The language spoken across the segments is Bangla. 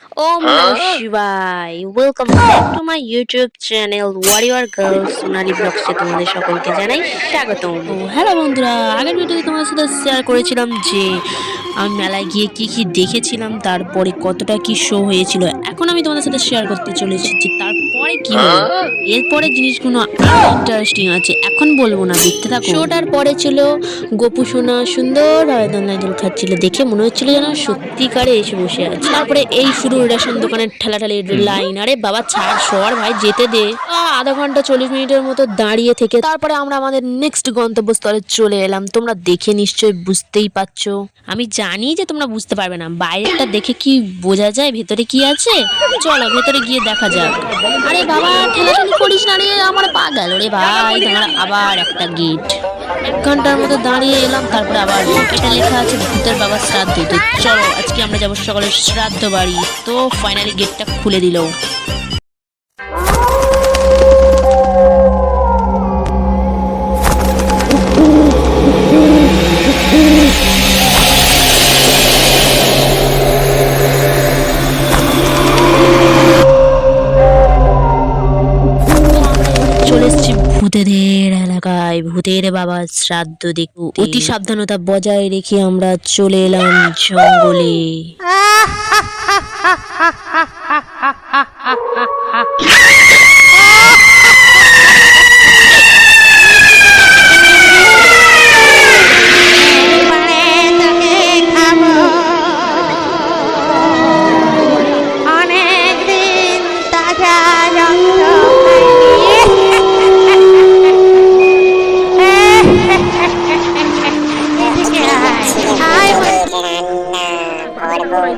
Om Namah Shivaya. Welcome back to my YouTube channel Warrior Girls সোনালী ব্লগসে তোমাদের সকলকে জানাই স্বাগতম। হ্যালো বন্ধুরা আগের ভিডিওতে তোমাদের সাথে শেয়ার করেছিলাম যে আমি মেলায় গিয়ে কি কি দেখেছিলাম তারপরে কতটা কি শো হয়েছিল। এখন আমি তোমাদের সাথে শেয়ার করতে চলে এসেছি তারপরে কি হলো এরপরে জিনিসগুলো ইন্টারেস্টিং আছে। এখন বলব না দেখতে থাকো। শোটার পরে ছিল গোপু সোনা সুন্দর আবেদন নাইদুল খাচ্ছিল। দেখে মনে হচ্ছিল যেন সত্যিকারে এসে বসে আছে। তারপরে এই শুরু রেশন দোকানের ঠেলাঠালির লাইন আরে বাবা ছাড় সর ভাই যেতে দে। আধা ঘণ্টা চল্লিশ মিনিটের মতো দাঁড়িয়ে থেকে তারপরে আমরা আমাদের নেক্সট গন্তব্যস্থলে চলে এলাম। তোমরা দেখে নিশ্চয়ই বুঝতেই পারছ। আমি জানি যে তোমরা বুঝতে পারবে না। বাইরেটা দেখে কি বোঝা যায় ভেতরে কি আছে? চলো ভেতরে গিয়ে দেখা যাক। আরে বাবা ঠেলাঠালি করিস না রে, আমার পা গেল রে ভাই। আবার একটা গেট। এক ঘণ্টার মতো দাঁড়িয়ে এলাম, তারপরে আবার এটা লেখা আছে, ভূতের বাবার শ্রাদ্ধ। তো চলো, আজকে আমরা যাব সকালের শ্রাদ্ধ বাড়ি। তো ফাইনালি গেটটা খুলে দিল। এলাকায় ভূতের বাবার শ্রাদ্ধ দেখু অতি সাবধানতা বজায় রেখে আমরা চলে এলাম জঙ্গলে।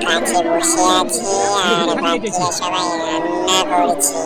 কাছে বসে আছে আর বাচ্চা সবাই রান্না করছে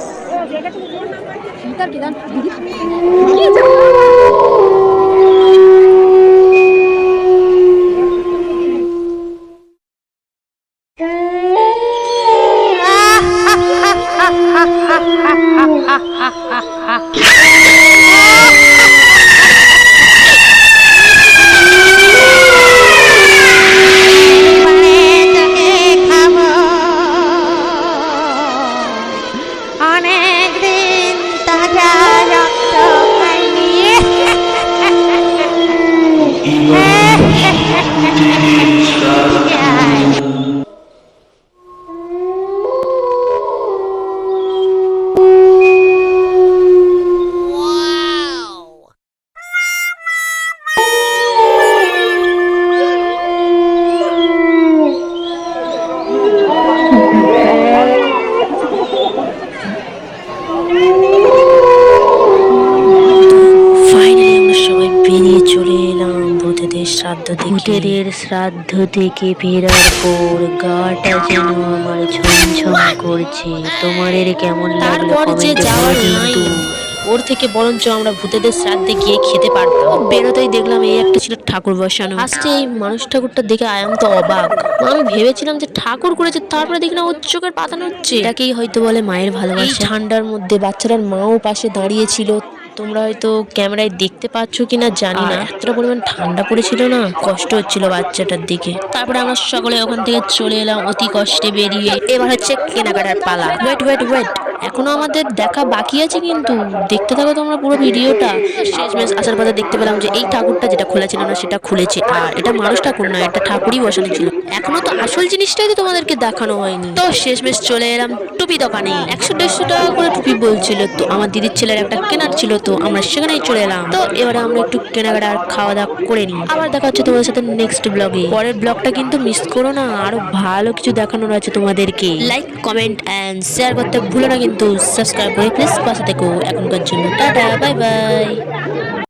চলে এলাম ভূতেদের শ্রাদ্ধ থেকে। ভূতেদের শ্রাদ্ধ থেকে ফেরার পর গাটা যেন আমার ঝমঝম করছে। তোমার তোমাদের কেমন লাগল কমেন্টে ওর থেকে বরঞ্চ আমরা ভূতেদের শ্রাদ্ধে গিয়ে খেতে পারতাম। বেরোতেই দেখলাম এই একটা ছিল ঠাকুর বসানো। আসছে এই মানুষ ঠাকুরটা দেখে আয়াম তো অবাক। আমি ভেবেছিলাম যে ঠাকুর করেছে তারপরে দেখলাম ওর চোখের পাতানো হচ্ছে এটাকেই হয়তো বলে মায়ের ভালোবাসা। ঠান্ডার মধ্যে বাচ্চাটার মাও পাশে দাঁড়িয়েছিল তোমরা হয়তো ক্যামেরায় দেখতে পাচ্ছ কিনা জানি না। এতটা পরিমাণ ঠান্ডা পড়েছিল না? কষ্ট হচ্ছিল বাচ্চাটার দিকে। তারপরে আমরা সকলে ওখান থেকে চলে এলাম অতি কষ্টে বেরিয়ে। এবার হচ্ছে কেনাকাটার পালা। ওয়েট ওয়েট ওয়েট এখনও আমাদের দেখা বাকি আছে কিন্তু। দেখতে থাকো তোমরা পুরো ভিডিওটা। শেষমেশ আসার পথে দেখতে পেলাম যে এই ঠাকুরটা যেটা খোলা ছিল না সেটা খুলেছে। আর এটা মানুষ ঠাকুর না, এটা ঠাকুরই বসানো ছিল। এখনও তো আসল জিনিসটাই তো তোমাদেরকে দেখানো হয়নি। তো শেষমেশ চলে এলাম টুপি দোকানে। একশো দেড়শো টাকা করে টুপি বলছিল তো, আমার দিদির ছেলের একটা কেনার ছিল তো, আমরা সেখানেই চলে এলাম। তো এবারে আমরা একটু কেনাকাটা আর খাওয়া দাওয়া করে নিই। আবার দেখা হচ্ছে তোমাদের সাথে নেক্সট ব্লগে পরের ব্লগটা কিন্তু মিস করো না, আরও ভালো কিছু দেখানোর আছে তোমাদেরকে। লাইক কমেন্ট অ্যান্ড শেয়ার করতে ভুলো না কিন্তু সাবস্ক্রাইব করে প্লিজ পাশে থেকো। এখনকার জন্য টাটা বাই বাই